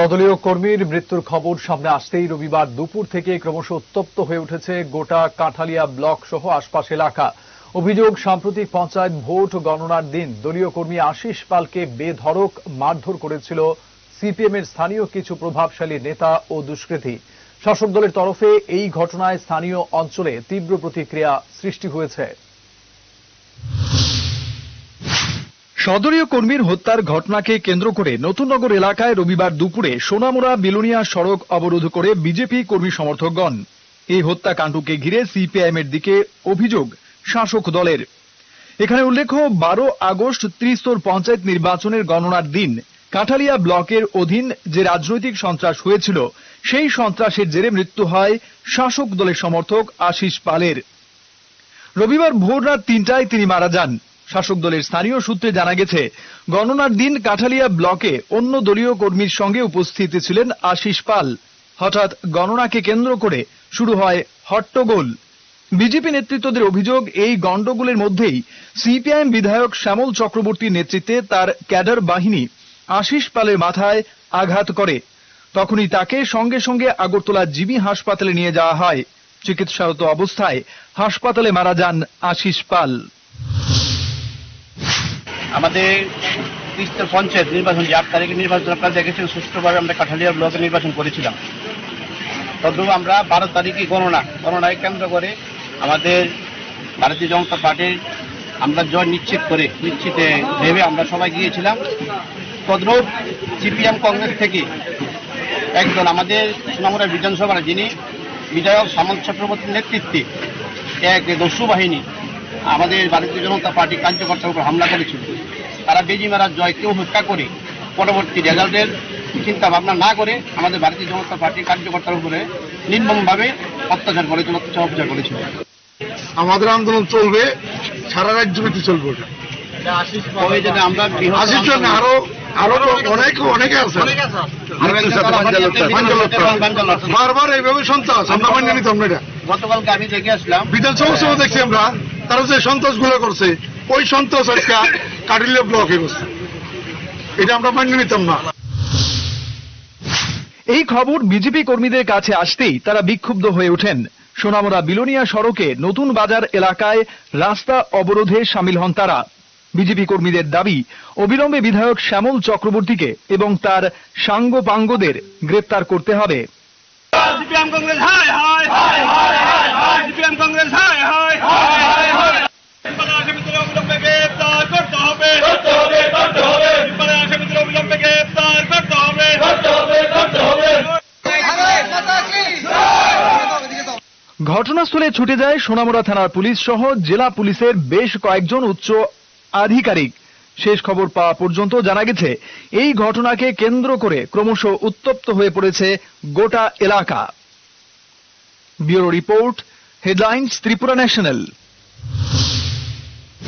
সদলীয় কর্মীর মৃত্যুর খবর সামনে আসতেই রবিবার দুপুর থেকে ক্রমশ উত্তপ্ত হয়ে উঠেছে গোটা কাঠালিয়া ব্লক সহ আশপাশ এলাকা। অভিযোগ, সাম্প্রতিক পঞ্চায়েত ভোট গণনার দিন দলীয় কর্মী আশিস পালকে বেধড়ক মারধর করেছিল সিপিএম এর স্থানীয় কিছু প্রভাবশালী নেতা ও দুষ্কৃতী। শাসক দলের তরফে এই ঘটনায় স্থানীয় অঞ্চলে তীব্র প্রতিক্রিয়া সৃষ্টি হয়েছে। সদরীয় কর্মীর হত্যার ঘটনাকে কেন্দ্র করে নতুননগর এলাকায় রবিবার দুপুরে সোনামুড়া বিলুনিয়া সড়ক অবরোধ করে বিজেপি কর্মী সমর্থকগণ। এই হত্যাকাণ্ডকে ঘিরে সিপিআইএম এর দিকে অভিযোগ শাসক দলের। এখানে উল্লেখ্য, বারো আগস্ট ত্রিস্তর পঞ্চায়েত নির্বাচনের গণনার দিন কাঠালিয়া ব্লকের অধীন যে রাজনৈতিক সন্ত্রাস হয়েছিল, সেই সন্ত্রাসের জেরে মৃত্যু হয় শাসক দলের সমর্থক আশিস পালের। রবিবার ভোর রাত তিনটায় তিনি মারা যান। শাসক দলের স্থানীয় সূত্রে জানা গেছে, গণনার দিন কাঠালিয়া ব্লকে অন্য দলীয় কর্মীর সঙ্গে উপস্থিত ছিলেন আশিস পাল। হঠাৎ গণনাকে কেন্দ্র করে শুরু হয় হট্টগোল। বিজেপি নেতৃত্বদের অভিযোগ, এই গন্ডগোলের মধ্যেই সিপিআইএম বিধায়ক শ্যামল চক্রবর্তীর নেতৃত্বে তার ক্যাডার বাহিনী আশিস পালের মাথায় আঘাত করে। তখনই তাকে সঙ্গে সঙ্গে আগরতলা জিবি হাসপাতালে নিয়ে যাওয়া হয়। চিকিৎসারত অবস্থায় হাসপাতালে মারা যান আশিস পাল। আমাদের তিস্তার পঞ্চায়েত নির্বাচন যে আট তারিখে নির্বাচন আপনারা দেখেছেন, সুষ্ঠুভাবে আমরা কাঠালিয়া ব্লকে নির্বাচন করেছিলাম। তদ্রুপ আমরা বারো তারিখে গণনা, গণনায় কেন্দ্র করে আমাদের ভারতীয় জনতা পার্টির আমরা জয় নিশ্চিত করে, নিশ্চিতে ভেবে আমরা সবাই গিয়েছিলাম। তদ্রুপ সিপিএম কংগ্রেস থেকে একজন আমাদের সোনামুড়া বিধানসভার যিনি বিধায়ক সামন্ত চক্রবর্তীর নেতৃত্বে এক দস্যু বাহিনী আমাদের ভারতীয় জনতা পার্টি কার্যকর্তার উপর হামলা করেছিল। তারা বেজি মারার জয় কেউ হত্যা করে পরবর্তী রেজাল্টের চিন্তা ভাবনা না করে আমাদের ভারতীয় জনতা পার্টির কার্যকর্তার উপরে নির্মমভাবে অত্যাচার করেছিল অত্যাচার অত্যাচার করেছিল। আমাদের আন্দোলন চলবে সারা রাজ্যব্যাপী চলবে ওটা। আমরা আরও আরও অনেক অনেকে আছে। বারবার এইভাবে সন্ত্রাস আমরা মান্য নিতাম এটা। গতকালকে আমি দেখে আসলাম। বিধানসভা দেখছি আমরা। তারা যে সন্ত্রাসগুলো করছে ওই সন্ত্রাস আজকে কাটিলে ব্লকে করছে এটা আমরা মান্য নিতাম না এই খবর বিজেপি কর্মীদের কাছে আসতেই তারা বিক্ষুব্ধ হয়ে ওঠেন সোনামরা বিলোনিয়া সড়কে নতুন বাজার এলাকায় রাস্তা অবরোধে সামিল হন তারা বিজেপি কর্মীদের দাবি অবিলম্বে বিধায়ক শ্যামল চক্রবর্তীকে এবং তার সাঙ্গ পাঙ্গদের গ্রেপ্তার করতে হবে সিপিএম কংগ্রেস হায় হায় হায় হায় হায় সিপিএম কংগ্রেস হায় হায় হায় হায় হায় ঘটনাস্থলে ছুটে যায় সোনামুড়া থানার পুলিশ সহ জেলা পুলিশের বেশ কয়েকজন উচ্চ আধিকারিক। শেষ খবর পাওয়া পর্যন্ত জানা গেছে, এই ঘটনাকে কেন্দ্র করে ক্রমশ উত্তপ্ত হয়ে পড়েছে গোটা এলাকা। Bureau report, headlines Tripura national.